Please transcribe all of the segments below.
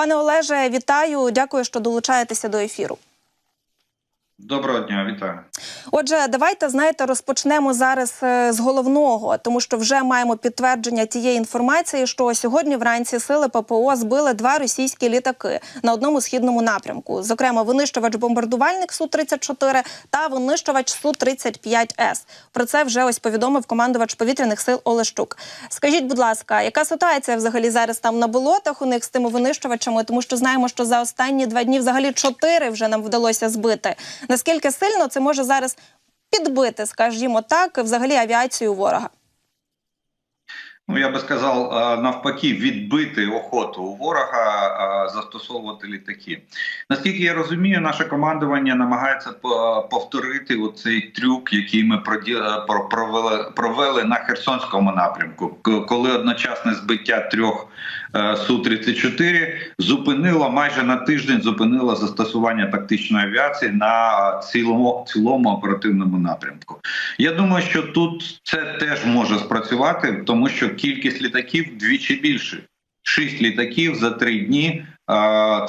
Пане Олеже, вітаю. Дякую, що долучаєтеся до ефіру. Доброго дня, вітаю. Отже, давайте знаєте, розпочнемо зараз е, з головного, тому що вже маємо підтвердження тієї інформації, що сьогодні вранці сили ППО збили два російські літаки на одному східному напрямку. Зокрема, винищувач бомбардувальник су 34 та винищувач су 35 с Про це вже ось повідомив командувач повітряних сил Олещук. Скажіть, будь ласка, яка ситуація взагалі зараз там на болотах у них з тими винищувачами? Тому що знаємо, що за останні два дні взагалі чотири вже нам вдалося збити. Наскільки сильно це може зараз підбити, скажімо так, взагалі авіацію ворога? Ну я би сказав, навпаки, відбити охоту у ворога застосовувати літаки. Наскільки я розумію, наше командування намагається повторити оцей трюк, який ми е, про- провели, провели на Херсонському напрямку, коли одночасне збиття трьох е, су 34 зупинило майже на тиждень зупинило застосування тактичної авіації на цілому цілому оперативному напрямку. Я думаю, що тут це теж може спрацювати, тому що кількість літаків вдвічі більше. Шість літаків за три дні.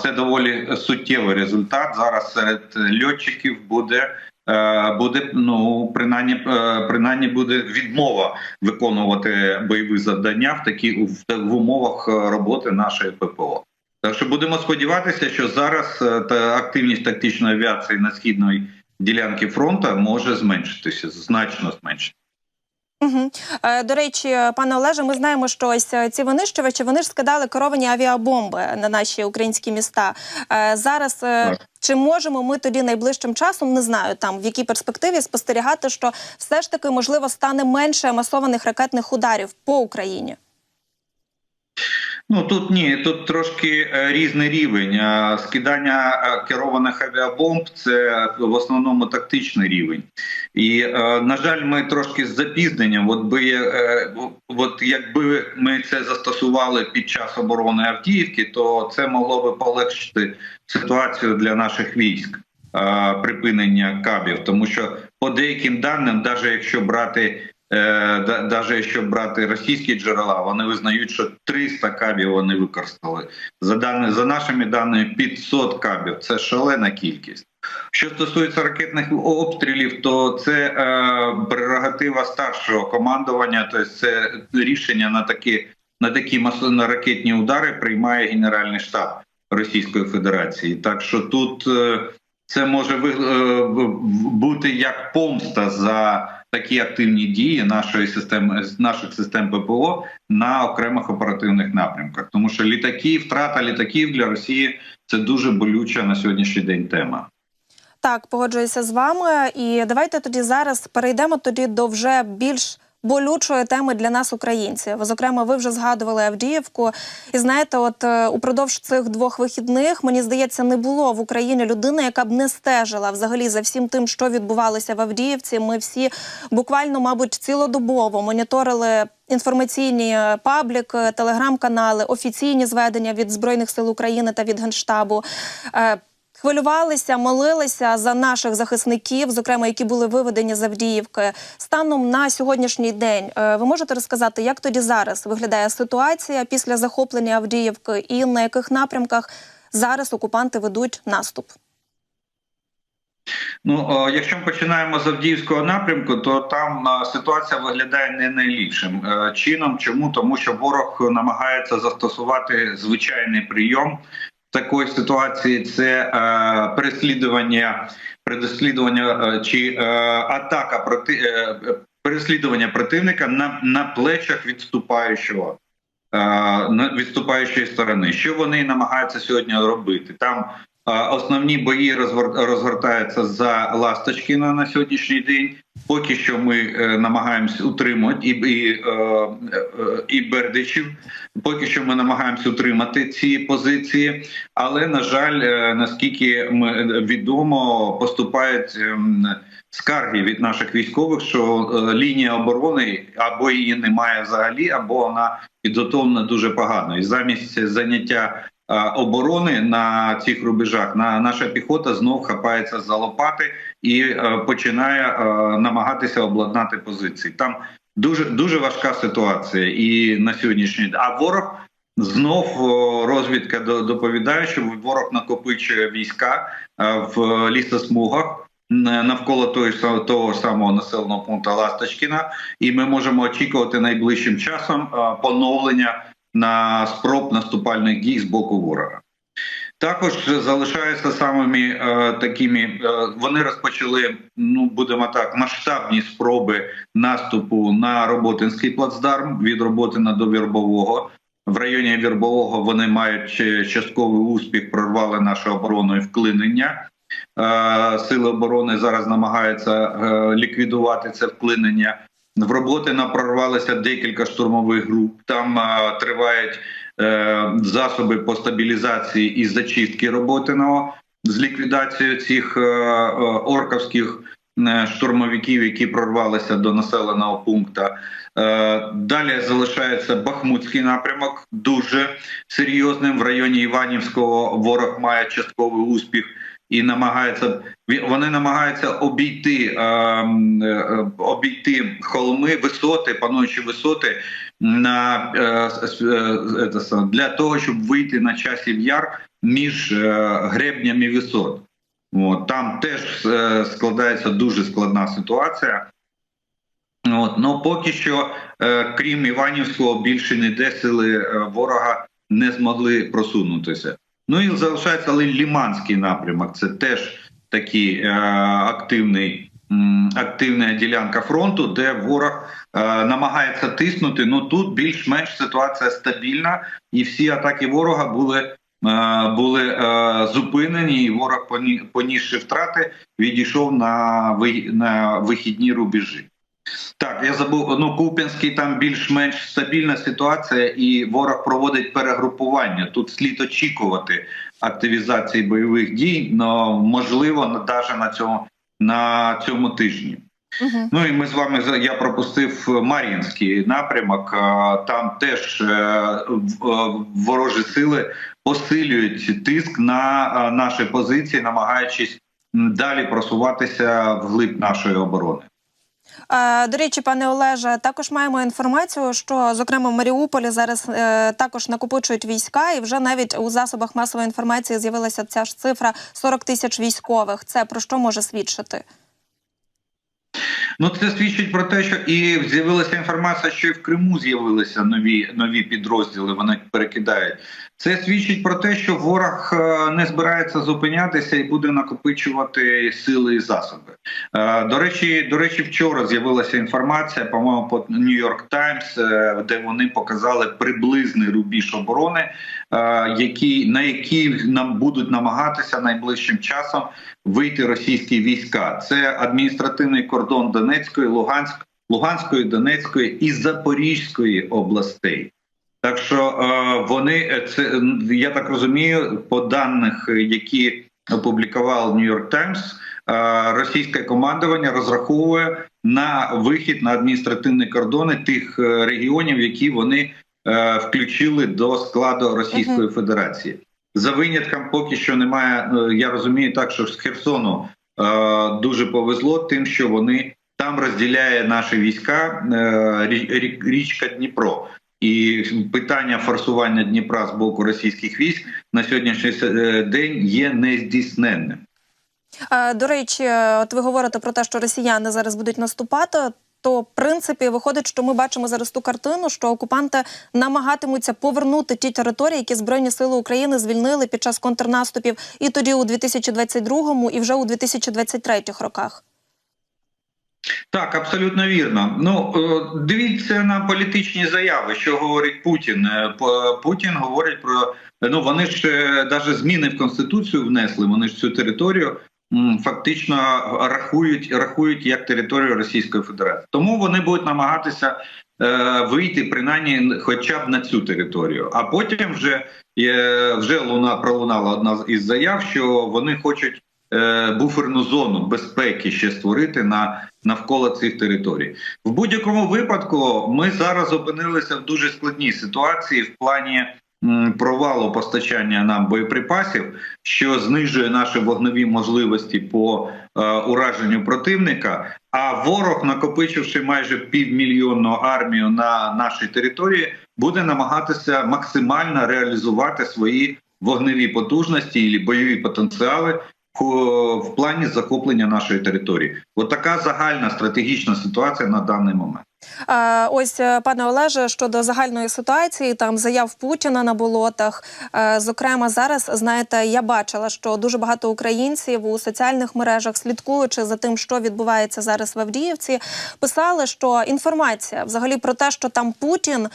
Це доволі суттєвий результат. Зараз серед льотчиків буде. е, Буде ну принаймні, е, принаймні буде відмова виконувати бойові завдання в такі в, умовах роботи нашої ППО. Так що будемо сподіватися, що зараз е, та активність тактичної авіації на східної ділянки фронту може зменшитися, значно зменшитися. Угу. До речі, пане Олеже, ми знаємо, що ось е, ці винищувачі вони ж скидали керовані авіабомби на наші українські міста. Е, зараз Так. чи можемо ми тоді найближчим часом, не знаю там в якій перспективі спостерігати, що все ж таки можливо стане менше масованих ракетних ударів по Україні? Ну тут ні, тут трошки е, різний рівень. Е, Скидання е, керованих авіабомб це в основному тактичний рівень. І на жаль, ми трошки з запізненням. От би от якби ми це застосували під час оборони Авдіївки, то це могло би полегшити ситуацію для наших військ. Припинення кабів, тому що по деяким даним, навіть якщо брати навіть якщо брати російські джерела, вони визнають, що 300 кабів вони використали. За даними за нашими даними, 500 кабів це шалена кількість. Що стосується ракетних обстрілів, то це е, прерогатива старшого командування, тобто це рішення на такі на такі масові ракетні удари приймає Генеральний штаб Російської Федерації. Так що тут е, це може ви, е, бути як помста за такі активні дії нашої системи наших систем ППО на окремих оперативних напрямках, тому що літаки, втрата літаків для Росії це дуже болюча на сьогоднішній день тема. Так, погоджуюся з вами. І давайте тоді зараз перейдемо тоді до вже більш болючої теми для нас, українців. Зокрема, ви вже згадували Авдіївку. І знаєте, от е, упродовж цих двох вихідних мені здається, не було в Україні людини, яка б не стежила взагалі за всім тим, що відбувалося в Авдіївці. Ми всі буквально, мабуть, цілодобово моніторили. Інформаційні е, пабліки, телеграм-канали, офіційні зведення від збройних сил України та від генштабу. Хвилювалися, молилися за наших захисників, зокрема, які були виведені з Авдіївки. Станом на сьогоднішній день е, ви можете розказати, як тоді зараз виглядає ситуація після захоплення Авдіївки, і на яких напрямках зараз окупанти ведуть наступ? Ну, якщо ми починаємо з Авдіївського напрямку, то там е, ситуація виглядає не найліпшим е, чином. Чому тому, що ворог намагається застосувати звичайний прийом такої ситуації це е, переслідування, переслідування е, чи е, атака проти е, переслідування противника на, на плечах відступаючого. е, Відступаючої сторони, що вони намагаються сьогодні робити? Там основні бої розгор- розгортаються за Ласточкіна на сьогоднішній день. Поки що ми е, намагаємось утримати і, і, е, е, і Бердичів. Поки що ми намагаємося утримати ці позиції, але на жаль, наскільки ми відомо, поступають ем, скарги від наших військових, що лінія оборони або її немає взагалі, або вона підготовлена дуже погано. І замість заняття оборони на цих рубежах на наша піхота знов хапається за лопати і е, починає е, намагатися обладнати позиції. Там дуже дуже важка ситуація і на сьогоднішній день. А ворог Знов розвідка до- доповідає, що ворог накопичує війська е, в лісосмугах навколо того, того самого населеного пункту Ласточкіна, і ми можемо очікувати найближчим часом е, поновлення на спроб наступальних дій з боку ворога. Також залишаються самими е, такими. Е, вони розпочали, ну будемо так, масштабні спроби наступу на Роботинський плацдарм від Роботина до Вірбового. В районі Вірбового вони мають е, частковий успіх, прорвали нашу оборону і вклинення. Е, Сили оборони зараз намагаються е, ліквідувати це вклинення. В Роботина прорвалися декілька штурмових груп. Там е, тривають е, засоби по стабілізації і зачистки Роботиного з ліквідацією цих е, е, орковських е, штурмовиків, які прорвалися до населеного пункту. Е, Далі залишається Бахмутський напрямок, дуже серйозним. В районі Іванівського ворог має частковий успіх і намагається вони намагаються обійти е, е, обійти холми, висоти, пануючі висоти на е, для того, щоб вийти на часів яр між гребнями висот. От, там теж складається дуже складна ситуація. От, ну поки що, крім Іванівського, більше ніде сили ворога не змогли просунутися. Ну і залишається Ліманський напрямок. Це теж такий е, активний, м, активна ділянка фронту, де ворог е, намагається тиснути. Ну тут більш-менш ситуація стабільна, і всі атаки ворога були. е, Були е, зупинені, і ворог, поні- понісши втрати, відійшов на на вихідні рубежі. Так, я забув. Ну Куп'янський там більш-менш стабільна ситуація, і ворог проводить перегрупування. Тут слід очікувати активізації бойових дій, але можливо навіть на цьому на цьому тижні. Угу. Ну і ми з вами я пропустив Мар'їнський напрямок. Там теж е, е, ворожі сили посилюють тиск на е, наші позиції, намагаючись далі просуватися вглиб нашої оборони. Е, До речі, пане Олеже, також маємо інформацію, що зокрема в Маріуполі зараз е, також накопичують війська, і вже навіть у засобах масової інформації з'явилася ця ж цифра 40 тисяч військових. Це про що може свідчити? Ну, це свідчить про те, що і з'явилася інформація, що і в Криму з'явилися нові нові підрозділи. Вони перекидають. Це свідчить про те, що ворог е, не збирається зупинятися і буде накопичувати сили і засоби. Е, До речі, до речі, вчора з'явилася інформація, по-моєму, по Нью-Йорк Таймс, е, де вони показали приблизний рубіж оборони, які на які нам будуть намагатися найближчим часом вийти російські війська. Це адміністративний кордон Донецької, Луганськ, Луганської, Донецької і Запорізької областей. Так що е, вони е, це я так розумію, по даних, е, які опублікував Нью-Йорк Таймс, е, російське командування розраховує на вихід на адміністративні кордони тих е, регіонів, які вони е, включили до складу Російської Федерації. За винятком поки що немає. е, Я розумію так, що з Херсону е, дуже повезло тим, що вони там розділяє наші війська е, рі- рі- річка Дніпро. І питання форсування Дніпра з боку російських військ на сьогоднішній е, день є нездійсненним. До речі, от ви говорите про те, що росіяни зараз будуть наступати. То в принципі виходить, що ми бачимо зараз ту картину, що окупанти намагатимуться повернути ті території, які збройні сили України звільнили під час контрнаступів, і тоді у 2022 і вже у 2023 роках. Так, абсолютно вірно. Ну е, дивіться на політичні заяви, що говорить Путін. Е, Путін говорить про ну вони ж навіть зміни в конституцію внесли. Вони ж цю територію фактично рахують, рахують як територію Російської Федерації. Тому вони будуть намагатися е, вийти принаймні хоча б на цю територію. А потім вже вже луна пролунала одна із заяв, що вони хочуть е, буферну зону безпеки ще створити на навколо цих територій. В будь-якому випадку ми зараз опинилися в дуже складній ситуації в плані провалу постачання нам боєприпасів, що знижує наші вогневі можливості по е, ураженню противника. А ворог, накопичивши майже півмільйонну армію на нашій території, буде намагатися максимально реалізувати свої вогневі потужності і бойові потенціали в, плані захоплення нашої території. От така загальна стратегічна ситуація на даний момент. Е, Ось, е, пане Олеже, щодо загальної ситуації, там заяв Путіна на болотах. Е, Зокрема, зараз знаєте, я бачила, що дуже багато українців у соціальних мережах, слідкуючи за тим, що відбувається зараз в Авдіївці, писали, що інформація взагалі про те, що там Путін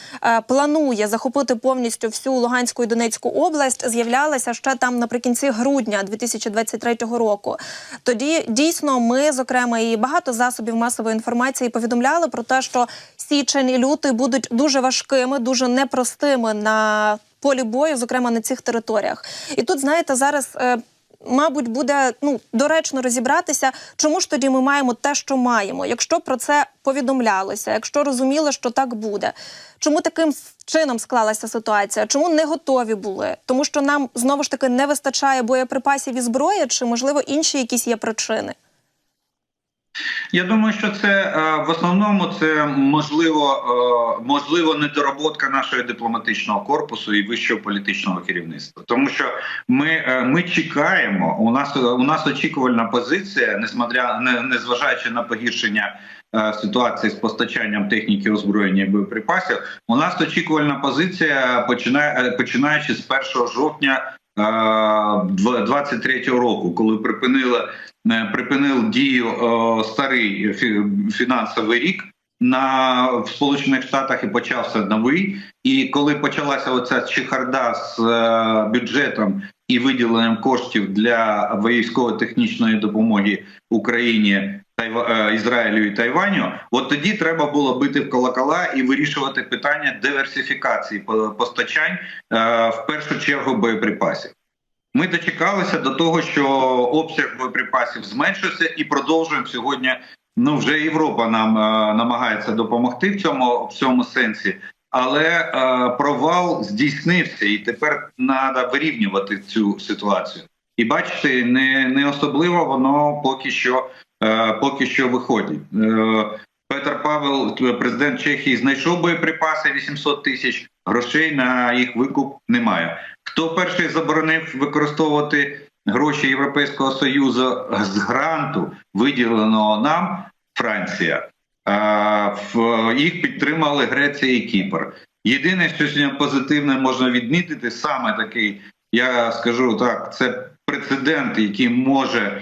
планує захопити повністю всю Луганську і Донецьку область, з'являлася ще там наприкінці грудня 2023 року. Тоді дійсно ми, зокрема, і багато засобів масової інформації повідомляли про те, що січень і лютий будуть дуже важкими, дуже непростими на полі бою, зокрема на цих територіях. І тут, знаєте, зараз. е, Мабуть, буде ну доречно розібратися, чому ж тоді ми маємо те, що маємо, якщо про це повідомлялося, якщо розуміли, що так буде. Чому таким чином склалася ситуація? Чому не готові були? Тому що нам знову ж таки не вистачає боєприпасів і зброї, чи можливо інші якісь є причини? Я думаю, що це е, в основному це можливо, е, можливо, недороботка нашого дипломатичного корпусу і вищого політичного керівництва, тому що ми, е, ми чекаємо. У нас у нас очікувальна позиція, несмотря не незважаючи на погіршення. Ситуації з постачанням техніки озброєння і боєприпасів у нас очікувальна позиція починає починаючи з 1 жовтня 23 року, коли припинили припинив дію е, старий фі- фінансовий рік на в Сполучених Штатах і почався новий. І коли почалася оця чехарда з е, бюджетом і виділенням коштів для військово-технічної допомоги Україні. Е, Ізраїлю і Тайваню, от тоді треба було бити в колокола і вирішувати питання диверсифікації по- постачань е, в першу чергу боєприпасів. Ми дочекалися до того, що обсяг боєприпасів зменшився, і продовжуємо сьогодні. Ну вже Європа нам е, намагається допомогти в цьому в цьому сенсі, але е, провал здійснився, і тепер треба вирівнювати цю ситуацію. І бачите, не, не особливо воно поки що е, поки що виходить. Е, Петр Павел, президент Чехії, знайшов боєприпаси 800 тисяч грошей на їх викуп немає. Хто перший заборонив використовувати гроші Європейського союзу з гранту, виділеного нам Франція? Їх підтримали Греція і Кіпр. Єдине, що сьогодні позитивне можна відмітити, саме такий, я скажу так, це прецедент, який може,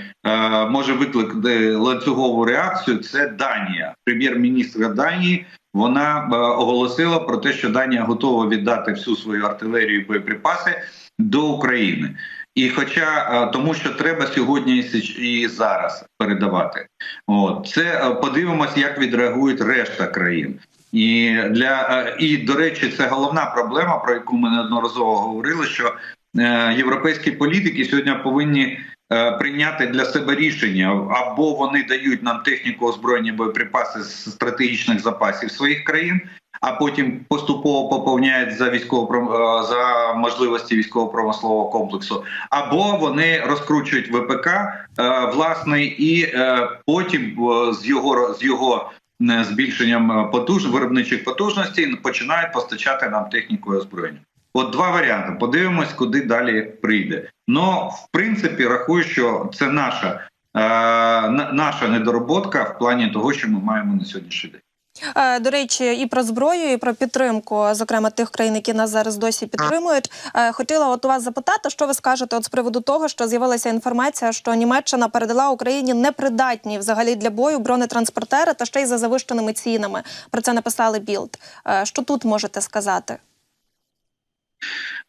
може викликати ланцюгову реакцію. Це Данія, прем'єр-міністра Данії. Вона е, оголосила про те, що Данія готова віддати всю свою артилерію і боєприпаси до України. І хоча е, тому, що треба сьогодні і зараз передавати, от це е, подивимось, як відреагують решта країн. І для і до речі, це головна проблема, про яку ми неодноразово говорили. Що європейські політики сьогодні повинні прийняти для себе рішення або вони дають нам техніку озброєння боєприпаси з стратегічних запасів своїх країн, а потім поступово поповняють за військово за можливості військово-промислового комплексу, або вони розкручують ВПК е, власний, і е, потім е, з його з його е, збільшенням е, потуж виробничих потужностей починають постачати нам техніку і озброєння. От два варіанти. Подивимось, куди далі прийде. Ну, в принципі, рахую, що це наша, е, наша недороботка в плані того, що ми маємо на сьогоднішній день. Е, До речі, і про зброю, і про підтримку, зокрема тих країн, які нас зараз досі підтримують. Е, Хотіла от у вас запитати, що ви скажете от з приводу того, що з'явилася інформація, що Німеччина передала Україні непридатні взагалі для бою бронетранспортери та ще й за завищеними цінами. Про це написали Білд. Е, Що тут можете сказати?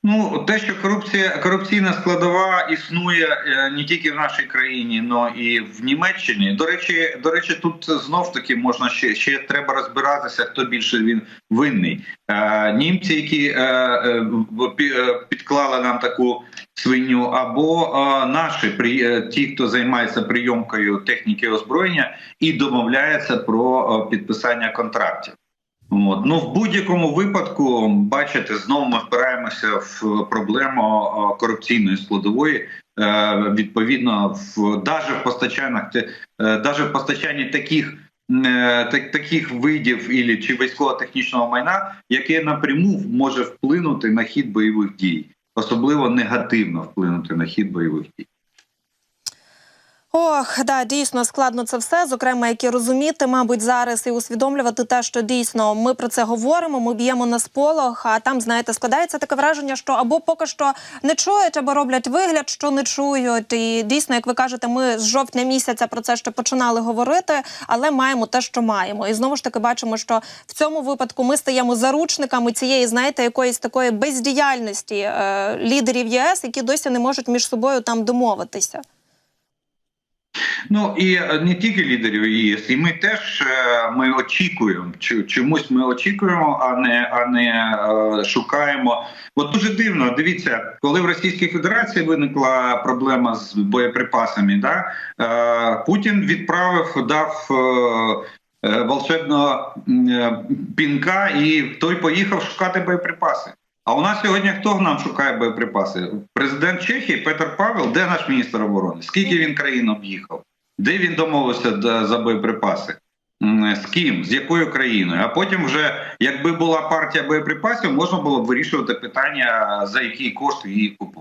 Ну, те, що корупція корупційна складова існує е, не тільки в нашій країні, але і в Німеччині. До речі, до речі, тут знов таки можна ще ще треба розбиратися, хто більше він винний. Е, німці, які е, е, е, підклали нам таку свиню, або е, наші при ті, хто займається прийомкою техніки озброєння і домовляється про підписання контрактів. От. Ну, в будь-якому випадку, бачите, знову ми впираємося в проблему корупційної складової. Е, Відповідно, в даже в постачаннях, е, даже в постачанні таких. е, так- Таких видів ілі чи військово-технічного майна, яке напряму може вплинути на хід бойових дій, особливо негативно вплинути на хід бойових дій. Ох, да, дійсно складно це все. Зокрема, як і розуміти, мабуть, зараз і усвідомлювати те, що дійсно ми про це говоримо, ми б'ємо на сполох. А там, знаєте, складається таке враження, що або поки що не чують, або роблять вигляд, що не чують. І дійсно, як ви кажете, ми з жовтня місяця про це ще починали говорити, але маємо те, що маємо. І знову ж таки бачимо, що в цьому випадку ми стаємо заручниками цієї, знаєте, якоїсь такої бездіяльності е, лідерів ЄС, які досі не можуть між собою там домовитися. Ну і е, не тільки лідерів ЄС, і ми теж е, ми очікуємо, чомусь ми очікуємо, а не а не е, шукаємо. От дуже дивно. Дивіться, коли в Російській Федерації виникла проблема з боєприпасами, да Путін відправив, дав. Волшебного пінка, і той поїхав шукати боєприпаси. А у нас сьогодні хто нам шукає боєприпаси? Президент Чехії Петр Павел, де наш міністр оборони? Скільки він країн об'їхав? Де він домовився за боєприпаси? З ким, з якою країною? А потім, вже якби була партія боєприпасів, можна було б вирішувати питання, за який кошт її купувати.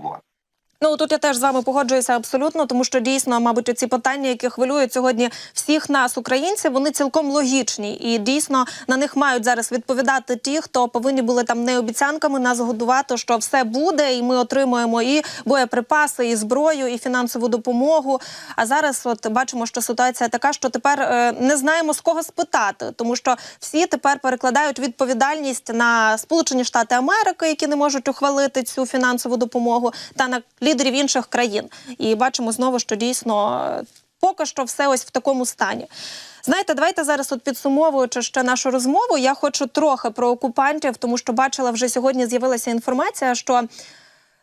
Ну тут я теж з вами погоджуюся абсолютно, тому що дійсно, мабуть, ці питання, які хвилюють сьогодні всіх нас, українців, вони цілком логічні, і дійсно на них мають зараз відповідати ті, хто повинні були там не обіцянками нас годувати, що все буде, і ми отримуємо і боєприпаси, і зброю, і фінансову допомогу. А зараз, от бачимо, що ситуація така, що тепер е, не знаємо з кого спитати, тому що всі тепер перекладають відповідальність на Сполучені Штати Америки, які не можуть ухвалити цю фінансову допомогу, та на лідерів інших країн. І бачимо знову, що дійсно е, поки що все ось в такому стані. Знаєте, давайте зараз, от підсумовуючи ще нашу розмову, я хочу трохи про окупантів, тому що бачила вже сьогодні з'явилася інформація, що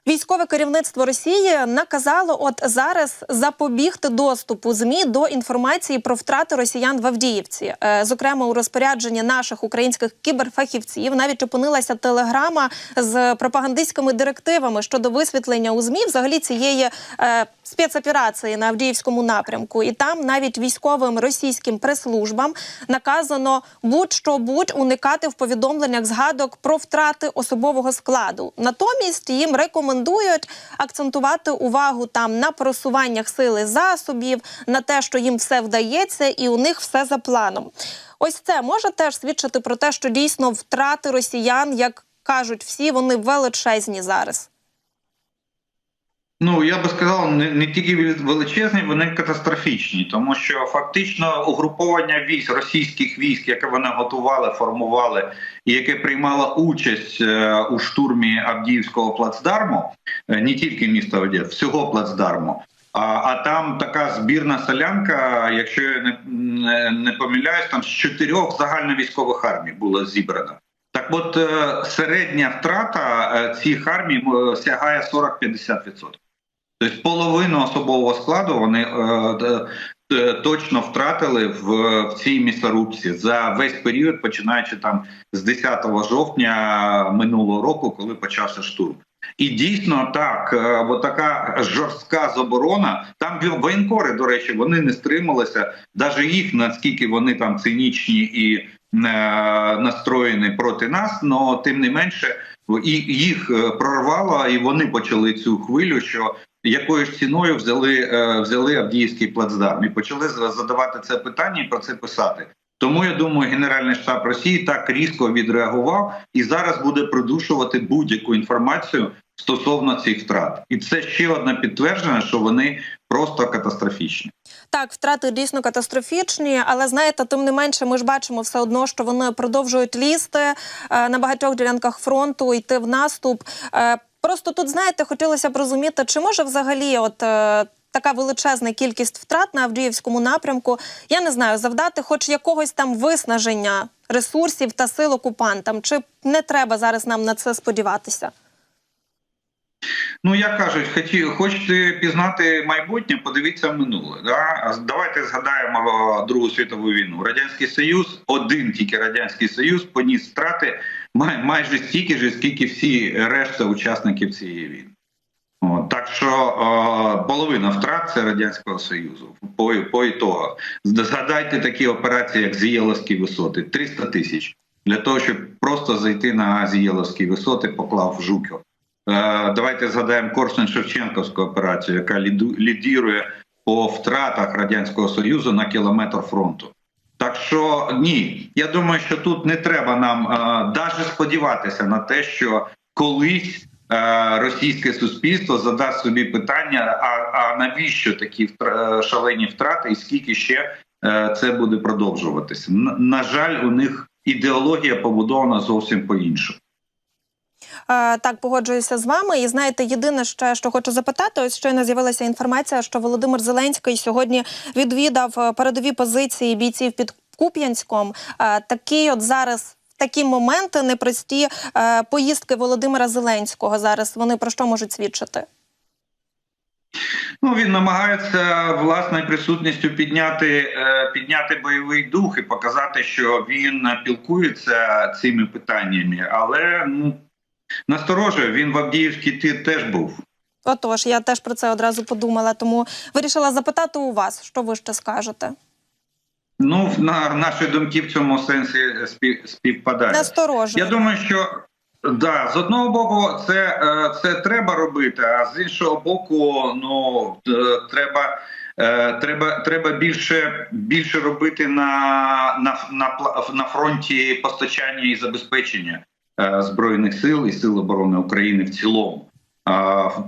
Військове керівництво Росії наказало от зараз запобігти доступу змі до інформації про втрати росіян в Авдіївці. Е, Зокрема, у розпорядженні наших українських кіберфахівців навіть опинилася телеграма з пропагандистськими директивами щодо висвітлення у змі взагалі цієї е, спецоперації на Авдіївському напрямку. І там навіть військовим російським прес-службам наказано будь-що будь уникати в повідомленнях згадок про втрати особового складу. Натомість їм рекомендують акцентувати увагу там на просуваннях сили засобів, на те, що їм все вдається, і у них все за планом. Ось це може теж свідчити про те, що дійсно втрати росіян, як кажуть всі, вони величезні зараз. Ну я би сказав, не, не тільки величезні, вони катастрофічні, тому що фактично угруповання військ російських військ, яке вони готували, формували, і яке приймало участь е, у штурмі Авдіївського плацдарму, е, не тільки міста Авдіїв, всього плацдарму. А, а там така збірна солянка, якщо я не, не, не помиляюсь, там з чотирьох загальновійськових армій було зібрано. Так, от е, середня втрата цих армій сягає 40-50%. Тобто половину особового складу вони е, д- точно втратили в, в цій місорубці за весь період, починаючи там з 10 жовтня минулого року, коли почався штурм. І дійсно так, е, бо така жорстка заборона. Там воєнкори, до речі, вони не стрималися. Навіть їх наскільки вони там цинічні і е, настроєні проти нас, але тим не менше і їх е, прорвало, і вони почали цю хвилю, що якою ж ціною взяли е, взяли Авдіївський плацдарм і почали задавати це питання і про це писати. Тому я думаю, Генеральний штаб Росії так різко відреагував і зараз буде придушувати будь-яку інформацію стосовно цих втрат, і це ще одне підтвердження, що вони просто катастрофічні. Так, втрати дійсно катастрофічні, але знаєте, тим не менше, ми ж бачимо все одно, що вони продовжують лізти е, на багатьох ділянках фронту, йти в наступ. Е, просто тут, знаєте, хотілося б розуміти, чи може взагалі, от. Е, Така величезна кількість втрат на Авдіївському напрямку, я не знаю, завдати хоч якогось там виснаження ресурсів та сил окупантам. Чи не треба зараз нам на це сподіватися? Ну, як кажуть, хоті, хочете пізнати майбутнє, подивіться минуле. Да? Давайте згадаємо Другу світову війну. Радянський Союз, один тільки Радянський Союз поніс втрати май, майже стільки ж, скільки всі решта учасників цієї війни. От, так що е, половина втрат це Радянського Союзу. По, по ітогу. Згадайте такі операції, як Зієловські висоти 300 тисяч для того, щоб просто зайти на Зієловські висоти, поклав Жуків. Е, Давайте згадаємо корсунь шевченковську операцію, яка лідірує по втратах радянського союзу на кілометр фронту. Так що ні, я думаю, що тут не треба нам навіть сподіватися на те, що колись е, російське суспільство задасть собі питання: а, а навіщо такі е, шалені втрати, і скільки ще е, це буде продовжуватися? На жаль, у них ідеологія побудована зовсім по іншому. Е, Так, погоджуюся з вами. І знаєте, єдине ще, що хочу запитати, ось щойно з'явилася інформація, що Володимир Зеленський сьогодні відвідав е, передові позиції бійців під Куп'янськом. Е, Такі от зараз. Такі моменти непрості поїздки Володимира Зеленського зараз вони про що можуть свідчити? Ну він намагається власною присутністю підняти, підняти бойовий дух і показати, що він пілкується цими питаннями, але ну насторожує, він в Авдіївській теж був. Отож, я теж про це одразу подумала, тому вирішила запитати у вас, що ви ще скажете. Ну, на наші думки в цьому сенсі спів, співпадають. Насторожує. Я думаю, що да, з одного боку, це, е, це треба робити, а з іншого боку, ну е, треба. е, Треба треба більше більше робити на, на, на, на фронті постачання і забезпечення збройних сил і сил оборони України в цілому,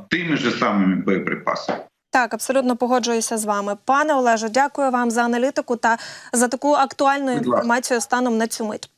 тими ж самими боєприпасами. Так, абсолютно погоджуюся з вами. Пане Олеже, дякую вам за аналітику та за таку актуальну інформацію станом на цю мить.